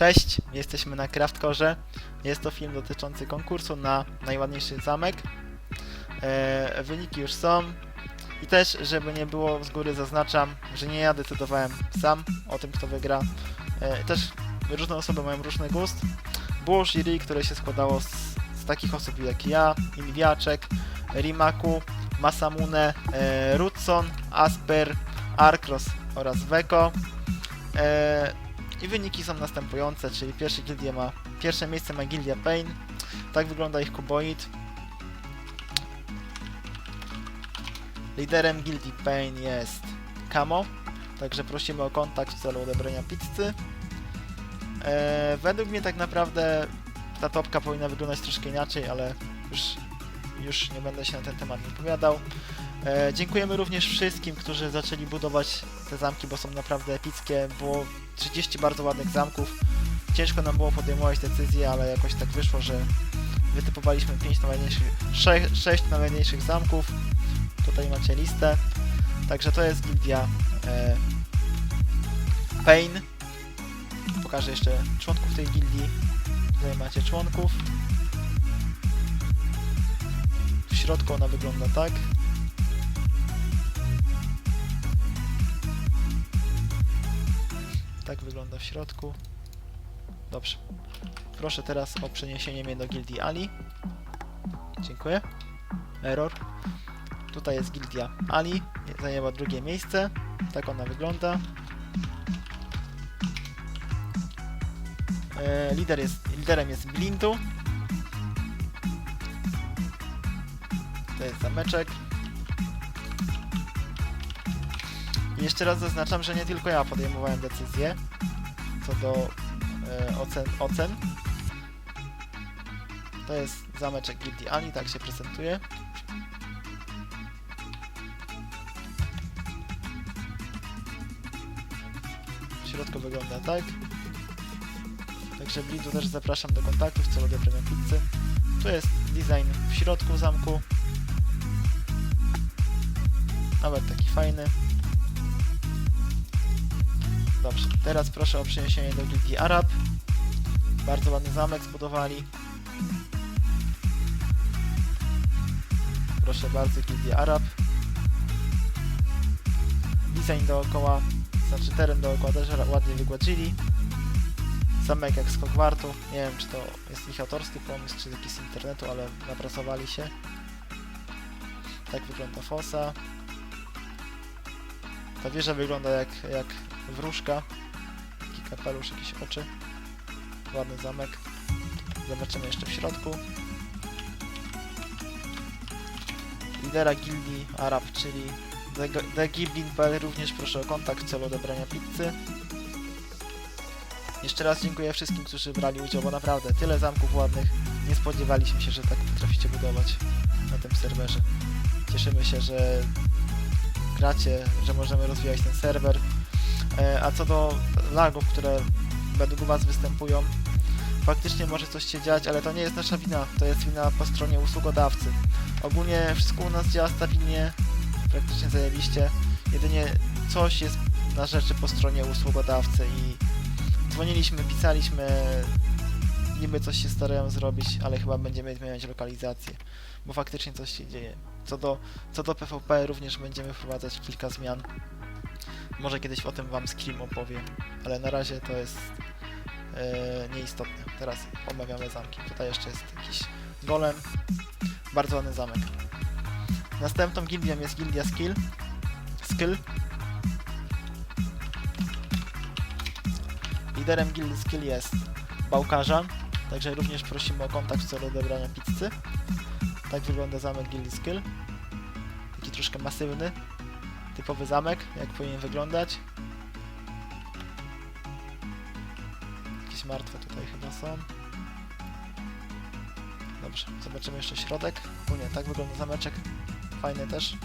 Cześć, jesteśmy na Craftkorze. Jest to film dotyczący konkursu na najładniejszy zamek. E, wyniki już są. I też, żeby nie było z góry zaznaczam, że nie ja decydowałem sam o tym, kto wygra. E, też różne osoby mają różny gust. Było jury, które się składało z, z takich osób jak ja, Inwiaczek, Rimaku, Masamune, e, Rudson, Asper, Arkros oraz Weko. E, I wyniki są następujące, czyli pierwszy gildia ma, pierwsze miejsce ma Gildia Pain. Tak wygląda ich kuboid. Liderem Gildii Pain jest Kamo, także prosimy o kontakt w celu odebrania pizzy. E, według mnie tak naprawdę ta topka powinna wyglądać troszkę inaczej, ale już, już nie będę się na ten temat wypowiadał. E, dziękujemy również wszystkim, którzy zaczęli budować te zamki, bo są naprawdę epickie. Było 30 bardzo ładnych zamków. Ciężko nam było podejmować decyzje, ale jakoś tak wyszło, że wytypowaliśmy 5 najładniejszych, 6, 6 najładniejszych zamków. Tutaj macie listę. Także to jest gildia e, Pain. Pokażę jeszcze członków tej gildii. Tutaj macie członków. W środku ona wygląda tak. Tak wygląda w środku. Dobrze. Proszę teraz o przeniesienie mnie do gildii Ali. Dziękuję. Error. Tutaj jest gildia Ali. Zajęła drugie miejsce. Tak ona wygląda. E, lider jest, liderem jest Blindu. To jest zameczek. Jeszcze raz zaznaczam, że nie tylko ja podejmowałem decyzję co do e, ocen, ocen. To jest zameczek Gildii Ani, tak się prezentuje. W środku wygląda tak. Także Blindu też zapraszam do kontaktów w celu odebrania pizzy. Tu jest design w środku zamku. Nawet taki fajny. Teraz proszę o przeniesienie do Gildii Arab. Bardzo ładny zamek zbudowali. Proszę bardzo, Gildia Arab. Design dookoła, znaczy teren dookoła też ładnie wygładzili. Zamek jak z Hogwartu. Nie wiem, czy to jest ich autorski pomysł, czy jakiś z internetu, ale napracowali się. Tak wygląda fosa. Ta wieża wygląda jak, jak wróżka. Taki kapelusz, jakieś oczy. Ładny zamek. Zobaczymy jeszcze w środku. Lidera gildii Arab, czyli The, The Giblin.pl również proszę o kontakt w celu odebrania pizzy. Jeszcze raz dziękuję wszystkim, którzy brali udział, bo naprawdę tyle zamków ładnych. Nie spodziewaliśmy się, że tak potraficie budować na tym serwerze. Cieszymy się, że gracie, że możemy rozwijać ten serwer. E, A co do lagów, które według Was występują, faktycznie może coś się dziać, ale to nie jest nasza wina, to jest wina po stronie usługodawcy. Ogólnie wszystko u nas działa stabilnie, praktycznie zajebiście. Jedynie coś jest na rzeczy po stronie usługodawcy i dzwoniliśmy, pisaliśmy, niby coś się starają zrobić, ale chyba będziemy zmieniać lokalizację, bo faktycznie coś się dzieje. Co do, co do PvP również będziemy wprowadzać kilka zmian. Może kiedyś o tym Wam Scream opowie, ale na razie to jest e, nieistotne. Teraz omawiamy zamki. Tutaj jeszcze jest jakiś golem. Bardzo ładny zamek. Następną gildią jest gildia Skill. Skill. Liderem gildii Skill jest Bałkarza, także również prosimy o kontakt w celu odebrania pizzy. Tak wygląda zamek gildii Skill. Taki troszkę masywny, typowy zamek, jak powinien wyglądać. Jakieś martwe tutaj chyba są. Dobrze, zobaczymy jeszcze środek. Ogólnie tak wygląda zameczek. Fajny też.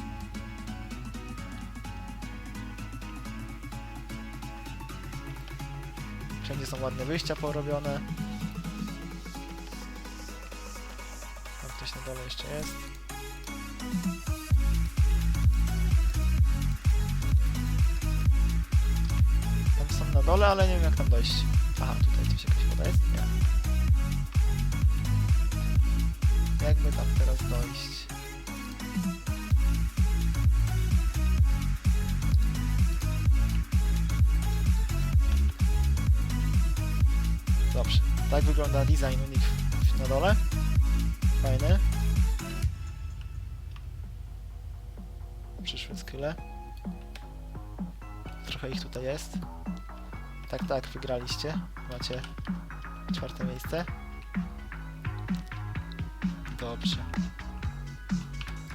Wszędzie są ładne wyjścia porobione. Tam ktoś na dole jeszcze jest. dole, ale nie wiem jak tam dojść. Aha, tutaj coś jakaś woda jest? Nie. Jakby tam teraz dojść? Dobrze, tak wygląda design u nich na dole. Fajny. Przyszły skyle. Trochę ich tutaj jest. Tak, tak, wygraliście. Macie czwarte miejsce. Dobrze.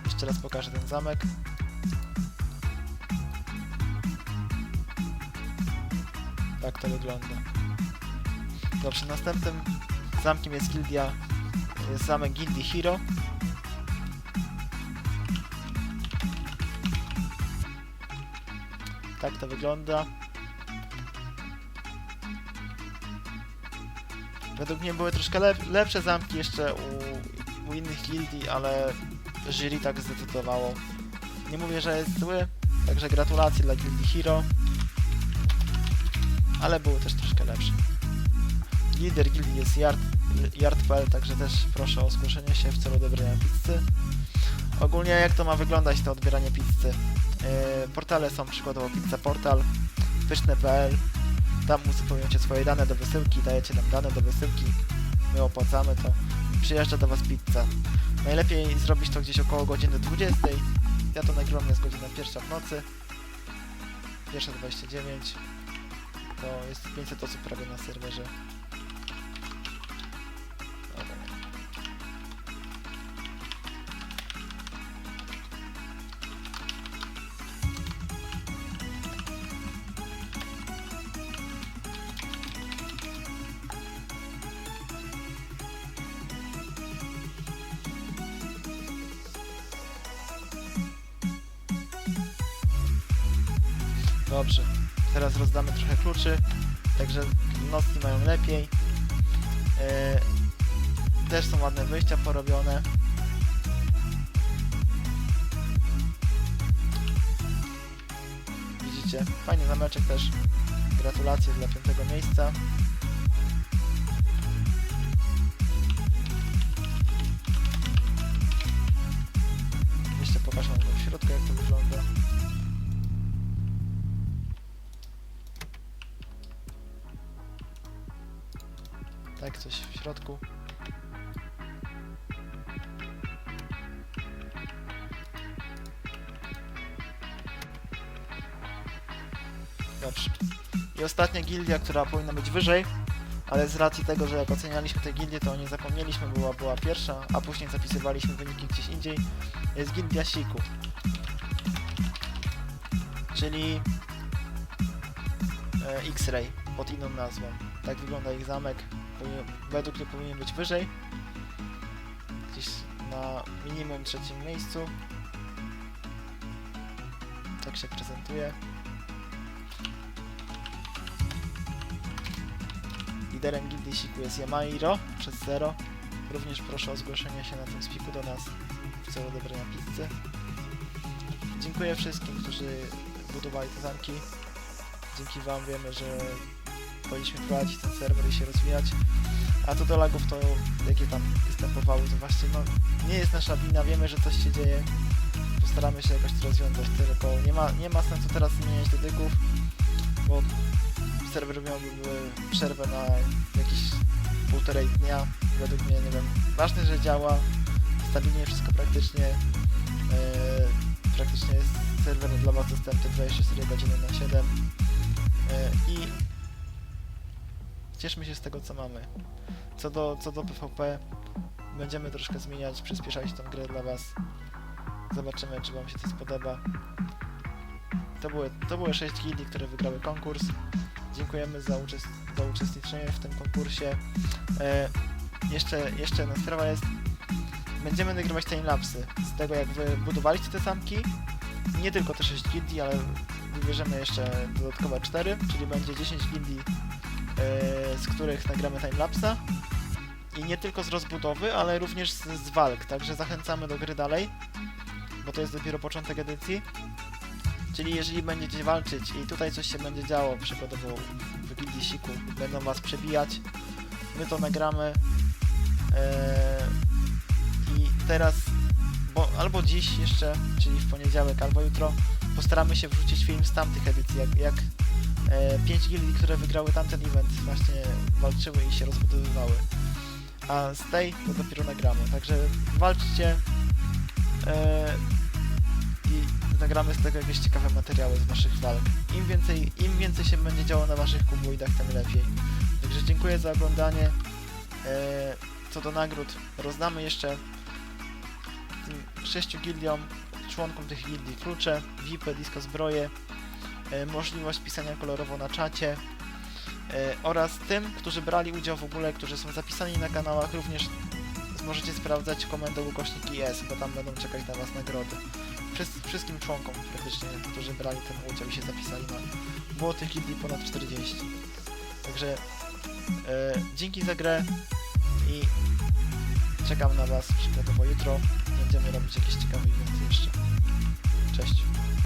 Jeszcze raz pokażę ten zamek. Tak to wygląda. Dobrze, następnym zamkiem jest gildia, jest zamek Gildii Hero. Tak to wygląda. Według mnie były troszkę lep lepsze zamki jeszcze u, u innych gildii, ale jury tak zdecydowało. Nie mówię, że jest zły, także gratulacje dla gildii Hero. Ale były też troszkę lepsze. Lider gildii jest Yard, także też proszę o zgłoszenie się w celu odebrania pizzy. Ogólnie jak to ma wyglądać to odbieranie pizzy? Yy, portale są przykładowo Pizza Portal, pyszne.pl, tam uzupełniacie swoje dane do wysyłki, dajecie nam dane do wysyłki, my opłacamy to, przyjeżdża do Was pizza. Najlepiej zrobić to gdzieś około godziny 20. Ja to nagrywam, jest godzina pierwsza w nocy. Pierwsza 29. To jest 500 osób prawie na serwerze. Dobrze. Teraz rozdamy trochę kluczy, także nocni mają lepiej. E, też są ładne wyjścia porobione. Widzicie? Fajny zameczek też. Gratulacje dla piątego miejsca. Tak, coś w środku. Dobrze. I ostatnia gildia, która powinna być wyżej, ale z racji tego, że jak ocenialiśmy tę gildię, to o zapomnieliśmy, była, była pierwsza, a później zapisywaliśmy wyniki gdzieś indziej, jest gildia Siku. Czyli e, X-Ray pod inną nazwą. Tak wygląda ich zamek. Według mnie powinien być wyżej. Gdzieś na minimum trzecim miejscu. Tak się prezentuje. Liderem gildii Siku jest Yamairo przez 0. Również proszę o zgłoszenie się na tym spiku do nas w celu odebrania pizzy. Dziękuję wszystkim, którzy budowali te zamki. Dzięki Wam wiemy, że powinniśmy prowadzić ten serwer i się rozwijać. A to do lagów to jakie tam występowały, to właśnie no nie jest nasza wina, wiemy, że coś się dzieje. Postaramy się jakoś to rozwiązać, tylko nie ma, nie ma sensu teraz zmieniać dedyków, bo serwer miałby przerwę na jakieś półtorej dnia. Według mnie, nie wiem, ważne, że działa, stabilnie wszystko praktycznie. Yy, praktycznie jest serwer dla Was dostępny 24 godziny na 7. Yy, I cieszmy się z tego, co mamy. Co do, co do PvP, będziemy troszkę zmieniać, przyspieszać tą grę dla Was. Zobaczymy, czy Wam się to spodoba. To były, to były 6 gildii, które wygrały konkurs. Dziękujemy za, uczest za uczestniczenie w tym konkursie. E, jeszcze, jeszcze jedna sprawa jest, będziemy nagrywać timelapsy z tego, jak Wy budowaliście te zamki. Nie tylko te 6 gildii, ale wybierzemy jeszcze dodatkowe 4, czyli będzie 10 gildii z których nagramy timelapsa. I nie tylko z rozbudowy, ale również z, z walk, także zachęcamy do gry dalej, bo to jest dopiero początek edycji. Czyli jeżeli będziecie walczyć i tutaj coś się będzie działo, przykładowo w Gildii Siku, będą was przebijać, my to nagramy. Eee, I teraz bo albo dziś jeszcze, czyli w poniedziałek, albo jutro postaramy się wrzucić film z tamtych edycji, jak, jak e, pięć gildii, które wygrały tamten event właśnie walczyły i się rozbudowywały. A z tej to dopiero nagramy, także walczcie e, i nagramy z tego jakieś ciekawe materiały z waszych walk. Im więcej, im więcej się będzie działo na waszych kuboidach, tym lepiej. Także dziękuję za oglądanie. E, co do nagród, rozdamy jeszcze tym sześciu gildiom, członkom tych gildii klucze, VIPy, disco zbroje, e, możliwość pisania kolorowo na czacie e, oraz tym, którzy brali udział w ogóle, którzy są zapisani na kanałach, również możecie sprawdzać komendę ukośnik IS, bo tam będą czekać na Was nagrody. Wszys- wszystkim członkom praktycznie, którzy brali ten udział i się zapisali na... Było tych gildii ponad 40. Także e, dzięki za grę i czekam na Was przykładowo jutro. Będziemy robić jakieś ciekawe